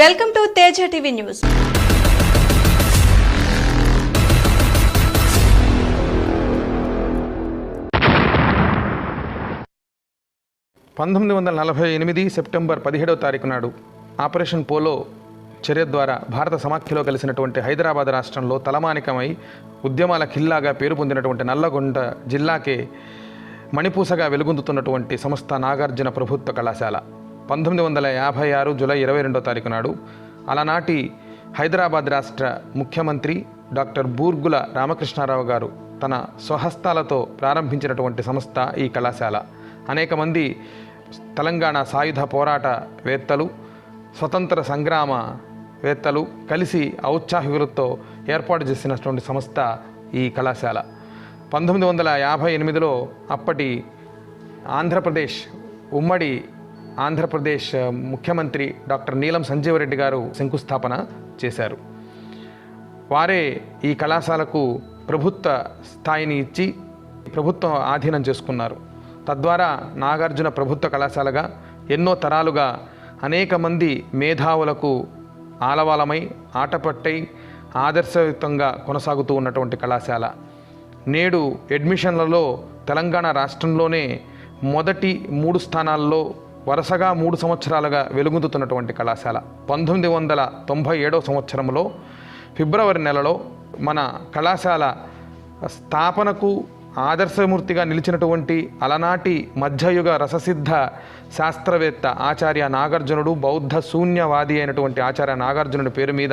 Welcome to Teja TV news. పంతొమ్మిది వందల నలభై ఎనిమిది సెప్టెంబర్ పదిహేడవ తారీఖు నాడు ఆపరేషన్ పోలో చర్య ద్వారా భారత సమాఖ్యలో కలిసినటువంటి హైదరాబాద్ రాష్ట్రంలో తలమానికమై ఉద్యమాల ఖిల్లాగా పేరు పొందినటువంటి నల్లగొండ జిల్లాకే మణిపూసగా వెలుగొందుతున్నటువంటి సంస్థ నాగార్జున ప్రభుత్వ కళాశాల. పంతొమ్మిది వందల యాభై ఆరు జూలై ఇరవై రెండో తారీఖు నాడు అలనాటి హైదరాబాద్ రాష్ట్ర ముఖ్యమంత్రి డాక్టర్ బూర్గుల రామకృష్ణారావు గారు తన స్వహస్తాలతో ప్రారంభించినటువంటి సంస్థ ఈ కళాశాల. అనేక మంది తెలంగాణ సాయుధ పోరాట వేత్తలు స్వతంత్ర సంగ్రామ వేత్తలు కలిసి ఔత్సాహికులతో ఏర్పాటు చేసినటువంటి సంస్థ ఈ కళాశాల. పంతొమ్మిది వందల యాభై ఎనిమిదిలో అప్పటి ఆంధ్రప్రదేశ్ ఉమ్మడి ఆంధ్రప్రదేశ్ ముఖ్యమంత్రి డాక్టర్ నీలం సంజీవరెడ్డి గారు శంకుస్థాపన చేశారు. వారే ఈ కళాశాలకు ప్రభుత్వ స్థాయిని ఇచ్చి ప్రభుత్వం ఆధీనం చేసుకున్నారు. తద్వారా నాగార్జున ప్రభుత్వ కళాశాలగా ఎన్నో తరాలుగా అనేక మంది మేధావులకు ఆలవాలమై ఆటపట్టై ఆదర్శయుతంగా కొనసాగుతూ ఉన్నటువంటి కళాశాల. నేడు అడ్మిషన్లలో తెలంగాణ రాష్ట్రంలోనే మొదటి మూడు స్థానాల్లో వరుసగా మూడు సంవత్సరాలుగా వెలుగొందుతున్నటువంటి కళాశాల. పంతొమ్మిది వందల తొంభై ఏడవ సంవత్సరంలో ఫిబ్రవరి నెలలో మన కళాశాల స్థాపనకు ఆదర్శమూర్తిగా నిలిచినటువంటి అలనాటి మధ్యయుగ రససిద్ధ శాస్త్రవేత్త ఆచార్య నాగార్జునుడు బౌద్ధ శూన్యవాది అయినటువంటి ఆచార్య నాగార్జునుడి పేరు మీద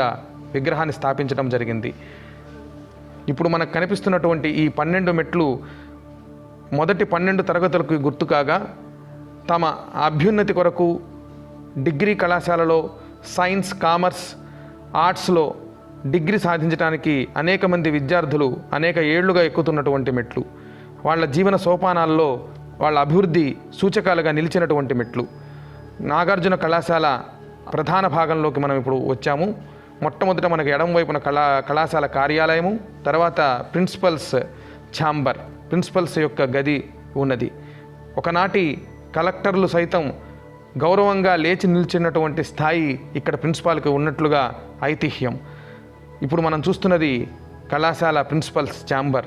విగ్రహాన్ని స్థాపించడం జరిగింది. ఇప్పుడు మనకు కనిపిస్తున్నటువంటి ఈ పన్నెండు మెట్లు మొదటి పన్నెండు తరగతులకు గుర్తు కాగా తమ అభ్యున్నతి కొరకు డిగ్రీ కళాశాలలో సైన్స్ కామర్స్ ఆర్ట్స్లో డిగ్రీ సాధించడానికి అనేక మంది విద్యార్థులు అనేక ఏళ్ళుగా ఎక్కుతున్నటువంటి మెట్లు. వాళ్ళ జీవన సోపానాల్లో వాళ్ళ అభివృద్ధి సూచకాలుగా నిలిచినటువంటి మెట్లు. నాగార్జున కళాశాల ప్రధాన భాగంలోకి మనం ఇప్పుడు వచ్చాము. మొట్టమొదట మనకు ఎడం వైపున కళా కళాశాల కార్యాలయము తర్వాత ప్రిన్సిపల్స్ ఛాంబర్ ప్రిన్సిపల్స్ యొక్క గది ఉన్నది. ఒకనాటి కలెక్టర్లు సైతం గౌరవంగా లేచి నిలిచినటువంటి స్థాయి ఇక్కడ ప్రిన్సిపాల్కి ఉన్నట్లుగా ఐతిహ్యం. ఇప్పుడు మనం చూస్తున్నది కళాశాల ప్రిన్సిపల్స్ ఛాంబర్.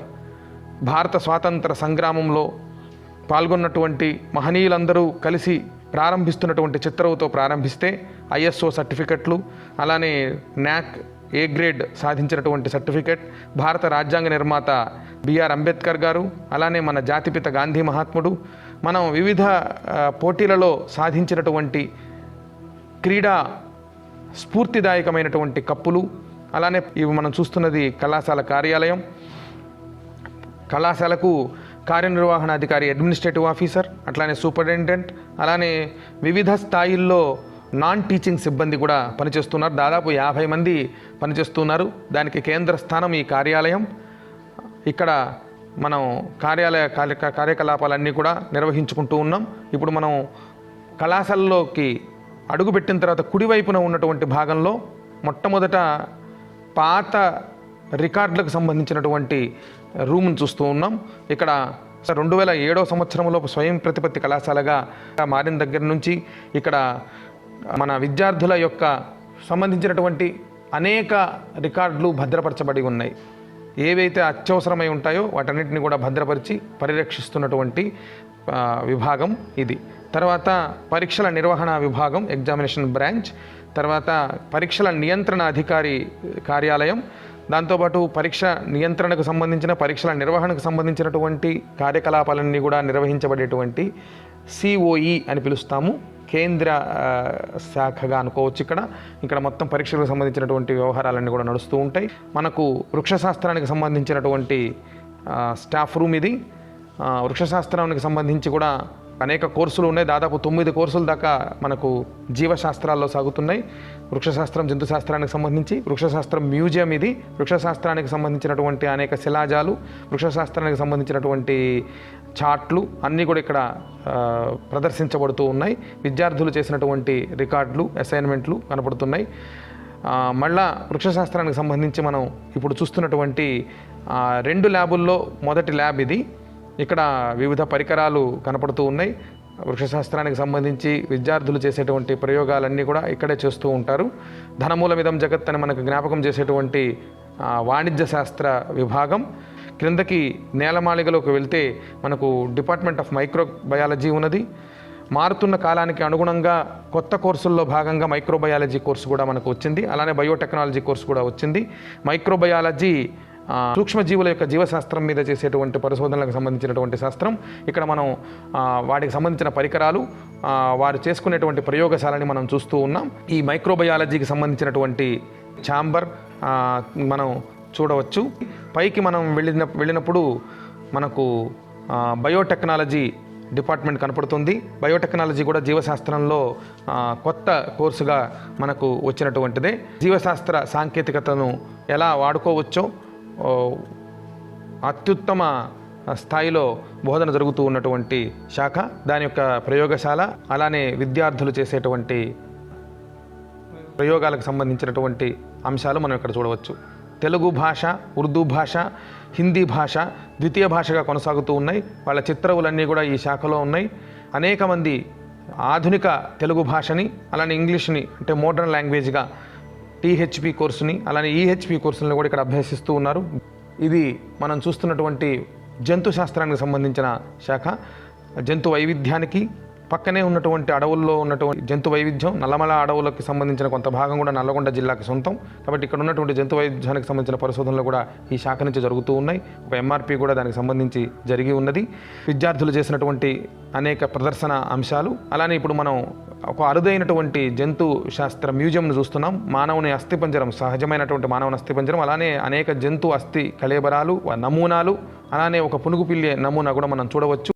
భారత స్వాతంత్ర సంగ్రామంలో పాల్గొన్నటువంటి మహనీయులందరూ కలిసి ప్రారంభిస్తున్నటువంటి చిత్రవుతో ప్రారంభిస్తే ఐఎస్ఓ సర్టిఫికెట్లు అలానే న్యాక్ ఏ గ్రేడ్ సాధించినటువంటి సర్టిఫికెట్? భారత రాజ్యాంగ నిర్మాత బిఆర్ అంబేద్కర్ గారు అలానే మన జాతిపిత గాంధీ మహాత్ముడు. మనం వివిధ పోటీలలో సాధించినటువంటి క్రీడా స్ఫూర్తిదాయకమైనటువంటి కప్పులు అలానే ఇవి మనం చూస్తున్నది కళాశాల కార్యాలయం. కళాశాలకు కార్యనిర్వహణాధికారి అడ్మినిస్ట్రేటివ్ ఆఫీసర్ అట్లానే సూపరింటెండెంట్ అలానే వివిధ స్థాయిల్లో నాన్ టీచింగ్ సిబ్బంది కూడా పనిచేస్తున్నారు. దాదాపు యాభై మంది పనిచేస్తున్నారు. దానికి కేంద్ర స్థానం ఈ కార్యాలయం. ఇక్కడ మనం కార్యాలయ కార్య కార్యకలాపాలన్నీ కూడా నిర్వహించుకుంటూ ఉన్నాం. ఇప్పుడు మనం కళాశాలలోకి అడుగుపెట్టిన తర్వాత కుడివైపున ఉన్నటువంటి భాగంలో మొట్టమొదట పాత రికార్డులకు సంబంధించినటువంటి రూమ్ను చూస్తూ ఉన్నాం. ఇక్కడ రెండు వేల ఏడో సంవత్సరంలో స్వయం ప్రతిపత్తి కళాశాలగా మారిన దగ్గర నుంచి ఇక్కడ మన విద్యార్థుల యొక్క సంబంధించినటువంటి అనేక రికార్డులు భద్రపరచబడి ఉన్నాయి. ఏవైతే అత్యవసరమై ఉంటాయో వాటన్నిటిని కూడా భద్రపరిచి పరిరక్షిస్తున్నటువంటి విభాగం ఇది. తర్వాత పరీక్షల నిర్వహణ విభాగం ఎగ్జామినేషన్ బ్రాంచ్ తర్వాత పరీక్షల నియంత్రణ అధికారి కార్యాలయం దాంతోపాటు పరీక్ష నియంత్రణకు సంబంధించిన పరీక్షల నిర్వహణకు సంబంధించినటువంటి కార్యకలాపాలన్నీ కూడా నిర్వహించబడేటువంటి సిఓఈ అని పిలుస్తాము. కేంద్ర శాఖగా అనుకోవచ్చు ఇక్కడ. ఇక్కడ మొత్తం పరీక్షలకు సంబంధించినటువంటి వ్యవహారాలన్నీ కూడా నడుస్తూ ఉంటాయి. మనకు వృక్షశాస్త్రానికి సంబంధించినటువంటి స్టాఫ్ రూమ్ ఇది. వృక్షశాస్త్రానికి సంబంధించి కూడా అనేక కోర్సులు ఉన్నాయి. దాదాపు తొమ్మిది కోర్సుల దాకా మనకు జీవశాస్త్రాల్లో సాగుతున్నాయి. వృక్షశాస్త్రం జంతుశాస్త్రానికి సంబంధించి వృక్షశాస్త్రం మ్యూజియం ఇది. వృక్షశాస్త్రానికి సంబంధించినటువంటి అనేక శిలాజాలు వృక్షశాస్త్రానికి సంబంధించినటువంటి చాట్లు అన్నీ కూడా ఇక్కడ ప్రదర్శించబడుతూ ఉన్నాయి. విద్యార్థులు చేసినటువంటి రికార్డులు అసైన్మెంట్లు కనపడుతున్నాయి. మళ్ళా వృక్షశాస్త్రానికి సంబంధించి మనం ఇప్పుడు చూస్తున్నటువంటి రెండు ల్యాబుల్లో మొదటి ల్యాబ్ ఇది. ఇక్కడ వివిధ పరికరాలు కనపడుతూ ఉన్నాయి. వృక్షశాస్త్రానికి సంబంధించి విద్యార్థులు చేసేటువంటి ప్రయోగాలన్నీ కూడా ఇక్కడే చేస్తూ ఉంటారు. ధనమూలమిదం జగత్ అని మనకు జ్ఞాపకం చేసేటువంటి వాణిజ్య శాస్త్ర విభాగం. క్రిందకి నేలమాళిగలోకి వెళ్తే మనకు డిపార్ట్మెంట్ ఆఫ్ మైక్రోబయాలజీ ఉన్నది. మారుతున్న కాలానికి అనుగుణంగా కొత్త కోర్సుల్లో భాగంగా మైక్రోబయాలజీ కోర్సు కూడా మనకు వచ్చింది. అలానే బయోటెక్నాలజీ కోర్సు కూడా వచ్చింది. మైక్రోబయాలజీ సూక్ష్మజీవుల యొక్క జీవశాస్త్రం మీద చేసేటువంటి పరిశోధనలకు సంబంధించినటువంటి శాస్త్రం. ఇక్కడ మనం వాటికి సంబంధించిన పరికరాలు వారు చేసుకునేటువంటి ప్రయోగశాలని మనం చూస్తూ ఉన్నాం. ఈ మైక్రోబయాలజీకి సంబంధించినటువంటి ఛాంబర్ మనం చూడవచ్చు. పైకి మనం వెళ్ళిన వెళ్ళినప్పుడు మనకు బయోటెక్నాలజీ డిపార్ట్మెంట్ కనపడుతుంది. బయోటెక్నాలజీ కూడా జీవశాస్త్రంలో కొత్త కోర్సుగా మనకు వచ్చినటువంటిదే. జీవశాస్త్ర సాంకేతికతను ఎలా వాడుకోవచ్చో అత్యుత్తమ స్థాయిలో బోధన జరుగుతూ ఉన్నటువంటి శాఖ దాని యొక్క ప్రయోగశాల అలానే విద్యార్థులు చేసేటువంటి ప్రయోగాలకు సంబంధించినటువంటి అంశాలు మనం ఇక్కడ చూడవచ్చు. తెలుగు భాష ఉర్దూ భాష హిందీ భాష ద్వితీయ భాషగా కొనసాగుతూ ఉన్నాయి. వాళ్ళ చిత్రవులన్నీ కూడా ఈ శాఖలో ఉన్నాయి. అనేక మంది ఆధునిక తెలుగు భాషని అలానే ఇంగ్లీష్ని అంటే మోడర్న్ లాంగ్వేజ్గా టీహెచ్పి కోర్సుని అలానే ఈహెచ్పి కోర్సులను కూడా ఇక్కడ అభ్యసిస్తూ ఉన్నారు. ఇది మనం చూస్తున్నటువంటి జంతు శాస్త్రానికి సంబంధించిన శాఖ. జంతు వైవిధ్యానికి పక్కనే ఉన్నటువంటి అడవుల్లో ఉన్నటువంటి జంతు వైవిధ్యం నల్లమల అడవులకు సంబంధించిన కొంత భాగం కూడా నల్లగొండ జిల్లాకి సొంతం. కాబట్టి ఇక్కడ ఉన్నటువంటి జంతు వైవిధ్యానికి సంబంధించిన పరిశోధనలు కూడా ఈ శాఖ నుంచి జరుగుతూ ఉన్నాయి. ఒక ఎంఆర్పి కూడా దానికి సంబంధించి జరిగి ఉన్నది. విద్యార్థులు చేసినటువంటి అనేక ప్రదర్శన అంశాలు. అలానే ఇప్పుడు మనం ఒక అరుదైనటువంటి జంతు శాస్త్ర మ్యూజియంను చూస్తున్నాం. మానవుని అస్థిపంజరం సహజమైనటువంటి మానవుని అస్థిపంజరం అలానే అనేక జంతు అస్థి కళేబరాలు నమూనాలు అలానే ఒక పునుగుపిల్లి నమూనా కూడా మనం చూడవచ్చు.